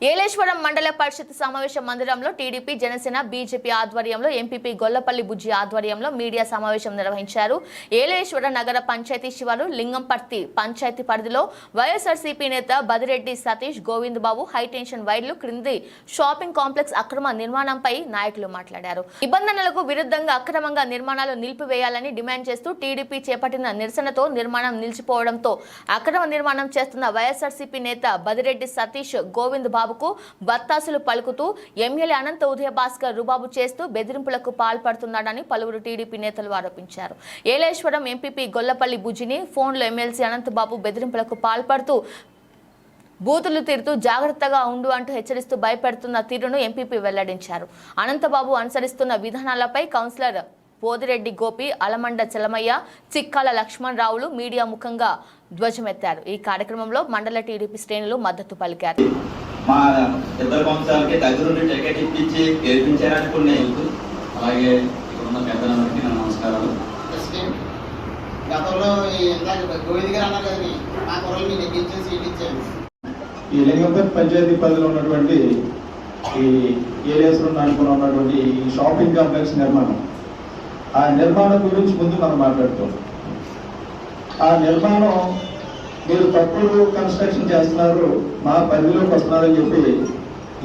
ఏలేశ్వరం మండల పరిషత్ సమావేశ మందిరంలో టీడీపీ జనసేన బీజేపీ ఆధ్వర్యంలో ఎంపీపీ గొల్లపల్లి బుజ్జి ఆధ్వర్యంలో మీడియా సమావేశం నిర్వహించారు. ఏలేశ్వర నగర పంచాయతీ శివారు లింగంపర్తి పంచాయతీ పరిధిలో వైఎస్ఆర్సీపీ నేత బదిరెడ్డి సతీష్ గోవింద్ బాబు హైటెన్షన్ వైర్లు క్రింది షాపింగ్ కాంప్లెక్స్ అక్రమ నిర్మాణంపై నాయకులు మాట్లాడారు. నిబంధనలకు విరుద్ధంగా అక్రమంగా నిర్మాణాలు నిలిపివేయాలని డిమాండ్ చేస్తూ టీడీపీ చేపట్టిన నిరసనతో నిర్మాణం నిలిచిపోవడంతో అక్రమ నిర్మాణం చేస్తున్న వైఎస్ఆర్సీపీ నేత బదిరెడ్డి సతీష్ గోవింద్ బాబు బాబుకు బత్తాసులు పలుకుతూ ఎమ్మెల్యే అనంత ఉదయ భాస్కర్ రుబాబు చేస్తూ బెదిరింపులకు పాల్పడుతున్నాడని పలువురు టీడీపీ నేతలు ఆరోపించారు. ఏలేశ్వరం ఎంపీపీ గొల్లపల్లి బుజిని ఫోన్లో ఎమ్మెల్సీ అనంతబాబు బెదిరింపులకు పాల్పడుతూ బూతులు తీరుతూ జాగ్రత్తగా ఉండు అంటూ హెచ్చరిస్తూ భయపెడుతున్న తీరును ఎంపీపీ వెల్లడించారు. అనంతబాబు అనుసరిస్తున్న విధానాలపై కౌన్సిలర్ పోదిరెడ్డి గోపి అలమండ చలమయ్య చిక్కాల లక్ష్మణ్ రావులు మీడియా ముఖంగా ధ్వజమెత్తారు. ఈ కార్యక్రమంలో మండల టీడీపీ శ్రేణులు మద్దతు పలికారు. మా ఇద్దరు వంశాలకి దగ్గరుండి టికెట్ ఇప్పించి గెలిపించారనుకునే అలాగే ఇక్కడున్న పెద్దలందరికీ నా నమస్కారాలు. గతంలో ఈ ఇందాక గోవింద్ గారు అన్నారు కదా మా ఎక్కించేసి సీట్ ఇచ్చారు ఈ లింగంపేట పంచాయతీ పరిధిలో ఉన్నటువంటి ఈ ఏరియాస్లో అనుకుని ఉన్నటువంటి ఈ షాపింగ్ కాంప్లెక్స్ నిర్మాణం. ఆ నిర్మాణం గురించి ముందు మనం మాట్లాడుతాం. ఆ నిర్మాణం మీరు తప్పుడు కన్స్ట్రక్షన్ చేస్తున్నారు మా పరిధిలోకి వస్తున్నారని చెప్పి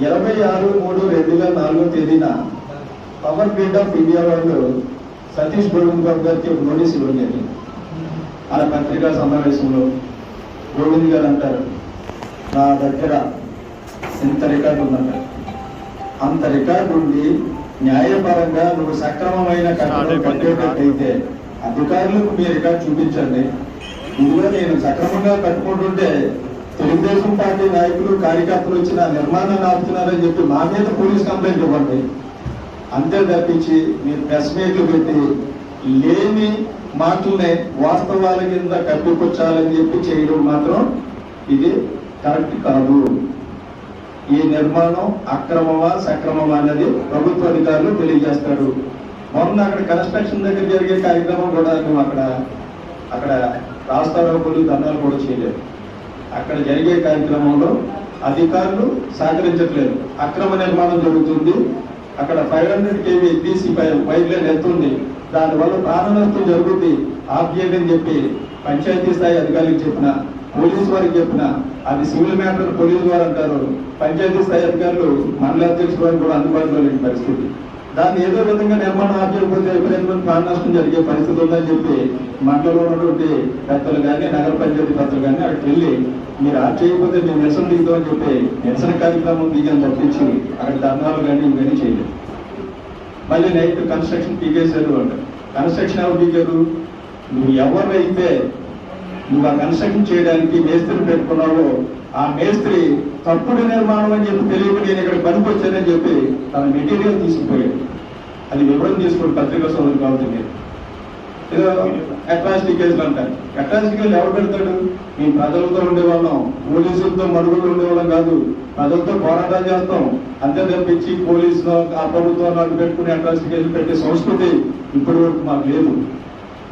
ఇరవై ఆరు మూడు రెండు వేల నాలుగో తేదీన పవర్ గ్రిడ్ ఆఫ్ ఇండియా వాళ్ళు సతీష్ గోవింద్ బాబు గారికి ఒక నోటీస్ ఇవ్వడం జరిగింది. ఆ పత్రికా సమావేశంలో గోవింద్ గారు అంటారు నా దగ్గర ఇంత రికార్డు ఉందంట. అంత రికార్డు ఉండి న్యాయపరంగా నువ్వు సక్రమమైన కట్టడం కట్టేటట్టయితే అధికారులకు మీ రికార్డు చూపించండి. ఇదిగో నేను సక్రమంగా కట్టుకుంటుంటే తెలుగుదేశం పార్టీ నాయకులు కార్యకర్తలు వచ్చిన నిర్మాణాన్ని ఆపుతున్నారని చెప్పి మా మీద పోలీస్ కంప్లైంట్ ఇవ్వండి. అంతే తప్పించి మీరు ప్రెస్ మీట్లు పెట్టి లేని మాటల్ని వాస్తవాల కింద కప్పిపుచ్చాలని చెప్పి చేయడం మాత్రం ఇది కరెక్ట్ కాదు. ఈ నిర్మాణం అక్రమమా సక్రమమా అన్నది ప్రభుత్వ అధికారులు తెలియజేస్తారు. మొన్న అక్కడ కన్స్ట్రక్షన్ దగ్గర జరిగే కార్యక్రమం కూడా మేము అక్కడ అక్కడ రాస్తారోకులు దండాలు కూడా చేయలేదు. అక్కడ జరిగే కార్యక్రమంలో అధికారులు సహకరించట్లేదు. అక్రమ నిర్మాణం జరుగుతుంది. అక్కడ five hundred KV BC pipeline ఎత్తుంది. దానివల్ల ప్రాణ నష్టం జరుగుతుంది ఆఫ్ చేయండి అని చెప్పి పంచాయతీ స్థాయి అధికారులకు చెప్పిన పోలీసు వారికి చెప్పిన అది సివిల్ మ్యాటర్ పోలీసు వారు అంటారు. పంచాయతీ స్థాయి అధికారులు మండల అధ్యక్షుడు వారికి కూడా అందుబాటులో లేని పరిస్థితి. దాన్ని ఏదో విధంగా నిర్మాణం ఆపేయకపోతే విపరీతమైన ప్రాణ నష్టం జరిగే పరిస్థితి ఉందని చెప్పి మండలంలో ఉన్నటువంటి పెద్దలు కానీ నగర పంచాయతీ పెద్దలు కానీ అక్కడికి వెళ్ళి మీరు ఆ చేయకపోతే మేము నిరసన దిగుతామని చెప్పి నిరసన కార్యక్రమం దిగని తప్పించి అక్కడ ధర్నాలు కానీ ఇవన్నీ చేయలేదు. మళ్ళీ నైట్ కన్స్ట్రక్షన్ పీకేశారు అంట కన్స్ట్రక్షన్ ఎవరు పీకారు నువ్వు ఎవరైతే నువ్వు ఆ కన్స్ట్రక్షన్ చేయడానికి మేస్త్రిని పెట్టుకున్నావు. ఆ మేస్త్రి తప్పుడు నిర్మాణం అని చెప్పి తెలియక నేను ఇక్కడ పనికి వచ్చానని చెప్పి తన మెటీరియల్ తీసుకుపోయాడు. అది వివరం తీసుకుని పత్రిక సోదరు కాబట్టి మీరు. ఏదో అట్రాసిటీ కేసులు అంటారు. అట్రాసిటీ కేసులు ఎవరు పెడతాడు? మేము ప్రజలతో ఉండేవాళ్ళం. పోలీసులతో మరుగులు ఉండేవాళ్ళం కాదు. ప్రజలతో పోరాటం చేస్తాం. అంతే తప్పించి పోలీసులు ఆ ప్రభుత్వం అడ్డు పెట్టుకుని అట్రాసిటీ కేసులు పెట్టే సంస్కృతి ఇప్పటి వరకు మాకు లేదు.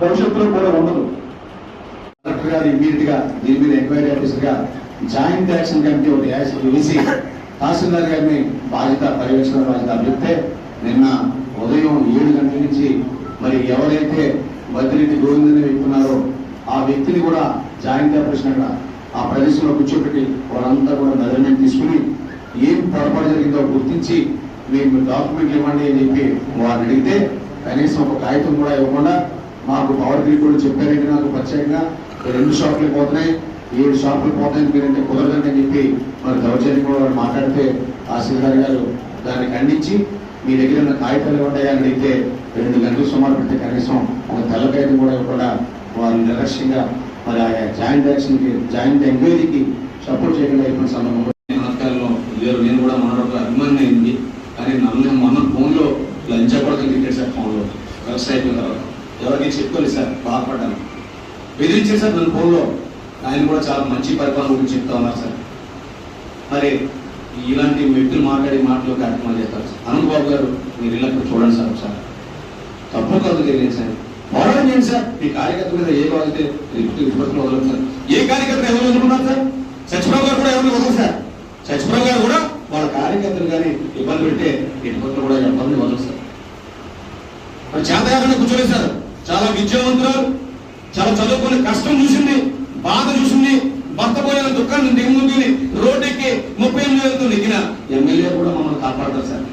భవిష్యత్తులో కూడా ఉండదు. కలెక్టర్ గారు ఇమీడియట్గా దీని మీద ఎంక్వైరీ ఆఫీసర్గా జాయింట్ యాక్షన్ కమిటీ ఒకటి యాక్షన్ వేసి తహసీల్దార్ గారిని బాధ్యత పర్యవేక్షణ బాధ్యత చెప్తే నిన్న ఉదయం ఏడు గంటల నుంచి మరి ఎవరైతే బద్రిరెడ్డి గోవిందని వ్యక్తున్నారో ఆ వ్యక్తిని కూడా జాయింట్ ఆపరేషన్ అక్కడ ఆ ప్రదేశంలో కూర్చోబెట్టి వాళ్ళంతా కూడా మెజర్మెంట్ తీసుకుని ఏం పొరపాటు జరిగిందో గుర్తించి మేము డాక్యుమెంట్లు ఇవ్వండి అని చెప్పి వారిని అడిగితే కనీసం ఒక కాగితం కూడా ఇవ్వకుండా మాకు పవర్ గ్రిడ్ కూడా చెప్పారంటే నాకు ప్రత్యేకంగా. రెండు షాపులు పోతున్నాయి. ఏడు షాపులు పోతాయని మీరంటే కుదరదని చెప్పి మరి దౌర్జన్యం కూడా మాట్లాడితే తహసీల్దార్ గారు దాన్ని ఖండించి మీ దగ్గర ఉన్న కాగితాలు ఇవ్వండి అని అడిగితే రెండు గంటలు సుమారు పెడితే కనీసం ఒక తెల్ల కాగితం కూడా ఇవ్వకుండా వారు నిర్లక్ష్యంగా మరి ఆ జాయింట్ యాక్షన్కి జాయింట్ ఎంక్వైరీకి సపోర్ట్ చేయకుండా అయిపోయిన సందర్భంలో నమస్కారంలో లేరు నేను కూడా మన అభిమాని అయింది. కానీ నన్ను మొన్న ఫోన్లో లంచకూడదు తిట్టాడు సార్ ఫోన్లో. వ్యవసాయ అయిపోయిన తర్వాత ఎవరికి చెప్పుకోలేదు సార్ బాధపడ్డాను. బెదిరించారు సార్ నన్ను ఫోన్లో. ఆయన కూడా చాలా మంచి పరిపాలన గురించి చెప్తా ఉన్నారు సార్. మరి ఇలాంటి వ్యక్తులు మాట్లాడే మాటలు కార్యక్రమాలు చేస్తారు సార్. అనంత్ బాబు గారు మీరు ఇలా చూడండి సార్ ఒకసారి. తప్పు కాదు తెలియదు సార్? పోరాటం చేయండి సార్. మీ కార్యకర్త మీద ఏ బాధితే విపత్తులు వదలదు సార్? ఏ కార్యకర్త ఎవరు వదులుకున్నారు సార్? సచివరావు గారు కూడా ఎవరు వదలరు సార్? సచివరావు గారు కూడా వాళ్ళ కార్యకర్తలు కానీ ఇబ్బంది పెడితే విపత్తులు కూడా ఇబ్బంది వదలు సార్? మరి చేతగానే కూర్చోలేదు సార్. చాలా విద్యావంతులు చాలా చదువుకుని కష్టం చూసింది బాధ చూసింది భర్త పోయిన దుఃఖాన్ని దిగుముందుని రోడ్డెక్కి ముప్పై ఎనిమిది వేలతో నెగ్గిన ఎమ్మెల్యే కూడా మమ్మల్ని కాపాడతారు సార్.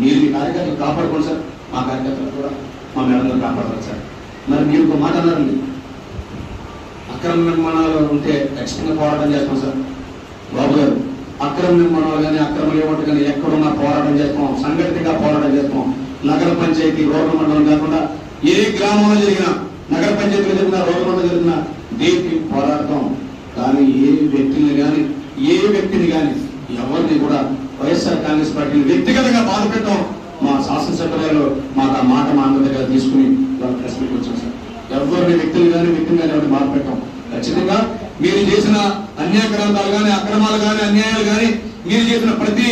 మీరు మీ కార్యకర్తలు కాపాడుకోండి సార్. మా కార్యకర్తలు కూడా మా మేడం కాపాడతారు సార్. మరి మీరు ఒక మాట అన్నారండి. అక్రమ నిర్మాణాలు ఉంటే ఖచ్చితంగా పోరాటం చేస్తాం సార్. బాబు గారు అక్రమ నిర్మాణాలు కానీ అక్రమ లేవట్టు కానీ ఎక్కడున్నా పోరాటం చేస్తాం. సంఘటితంగా పోరాటం చేస్తాం. నగర పంచాయతీ రోడ్డు మండలం కాకుండా ఏ గ్రామంలో జరిగినా నగర పంచాయతీలో జరిగినా రోడ్ల మండలం జరిగినా దేనికి పోరాడతాం కానీ ఏ వ్యక్తిని కానీ ఏ వ్యక్తిని కానీ ఎవరిని కూడా వైఎస్ఆర్ కాంగ్రెస్ పార్టీని వ్యక్తిగతంగా బాధ పెట్టాం మా శాసనసభ్యులలో మాకు ఆ మాట మా తీసుకుని వాళ్ళ ప్రెస్ మీట్ వచ్చాం సార్. ఎవరిని వ్యక్తులు కానీ వ్యక్తిని కానీ ఎవరిని బాధ పెట్టాం ఖచ్చితంగా మీరు చేసిన అన్యాయక్రాంతాలు కానీ అక్రమాలు కానీ అన్యాయాలు కానీ మీరు చేసిన ప్రతి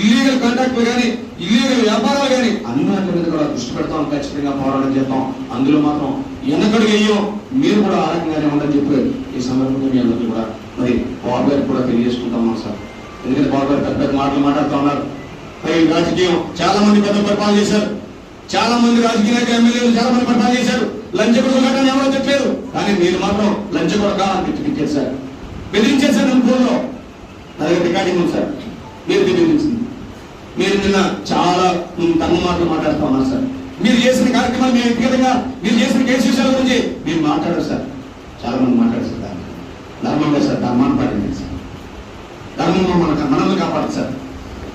ఇల్లీగల్ కాంట్రాక్ట్లు కానీ ఇల్లీగల్ వ్యాపారాలు కానీ అన్నిటి మీద కూడా దృష్టి పెడతాం. ఖచ్చితంగా పోరాటం చేద్దాం అందులో మాత్రం వెనకడుగు అయ్యో మీరు కూడా ఆరోగ్యంగానే ఉండని చెప్పి ఈ సందర్భంగా మీ అందరికీ కూడా మరి బాబు గారికి కూడా తెలియజేసుకుంటాం సార్. ఎందుకంటే బాబు గారు పెద్ద పెద్ద మాటలు మాట్లాడుతూ ఉన్నారు. మరి రాజకీయం చాలా మంది పెద్ద పరిపాలన చేశారు. చాలా మంది రాజకీయ నాయకులు ఎమ్మెల్యేలు చాలా మంది పరిపాలన చేశారు. లంచ కొడుకు కట్టని ఎవరో చెప్పలేదు. కానీ మీరు మాత్రం లంచ కొడక అని తిట్టించారు సార్. బెదిరించేశారు నేను ఫోన్లో. నా రికార్డింగ్ ఉంది సార్. మీరు బెదిరించింది. మీరు నిన్న చాలా తన మాటలు మాట్లాడుతూ ఉన్నారు సార్. మీరు చేసిన కార్యక్రమాలు మీరు వ్యక్తిగతంగా మీరు చేసిన కేసు విషయాల గురించి మేము మాట్లాడారు సార్. చాలా మంది మాట్లాడారు సార్ ధర్మంగా సార్ ధర్మాన్ని పాటించండి సార్. ధర్మంలో మన మనల్ని కాపాడు సార్.